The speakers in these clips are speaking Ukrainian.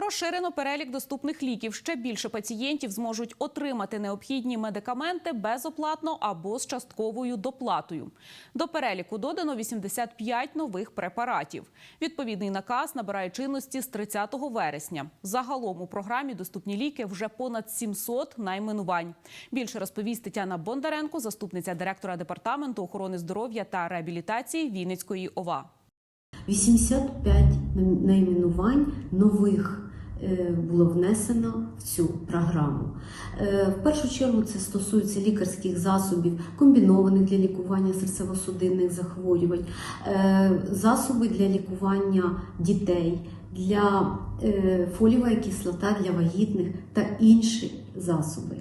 Розширено перелік доступних ліків. Ще більше пацієнтів зможуть отримати необхідні медикаменти безоплатно або з частковою доплатою. До переліку додано 85 нових препаратів. Відповідний наказ набирає чинності з 30 вересня. Загалом у програмі доступні ліки вже понад 700 найменувань. Більше розповість Тетяна Бондаренко, заступниця директора департаменту охорони здоров'я та реабілітації Вінницької ОВА. 85 найменувань нових було внесено в цю програму. Е, В першу чергу це стосується лікарських засобів, комбінованих для лікування серцево-судинних захворювань, е, засоби для лікування дітей, для е, фолієва кислота для вагітних та інші засоби.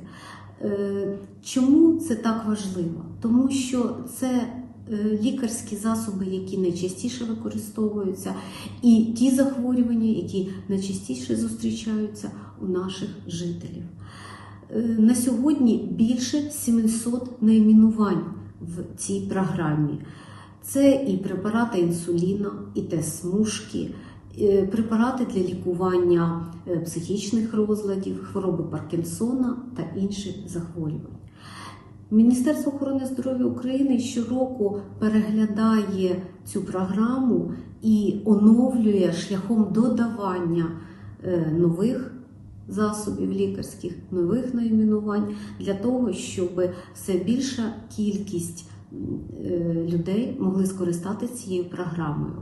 Е, Чому це так важливо? Тому що це е, лікарські засоби, які найчастіше використовуються, і ті захворювання, які найчастіше зустрічаються у наших жителів. Е, На сьогодні більше 700 найменувань в цій програмі. Це і препарати інсуліну, і тест-смужки, е, препарати для лікування е, психічних розладів, хвороби Паркінсона та інших захворювань. Міністерство охорони здоров'я України щороку переглядає цю програму і оновлює шляхом додавання е, нових засобів лікарських, нових найменувань для того, щоб все більша кількість е, людей могли скористатися цією програмою.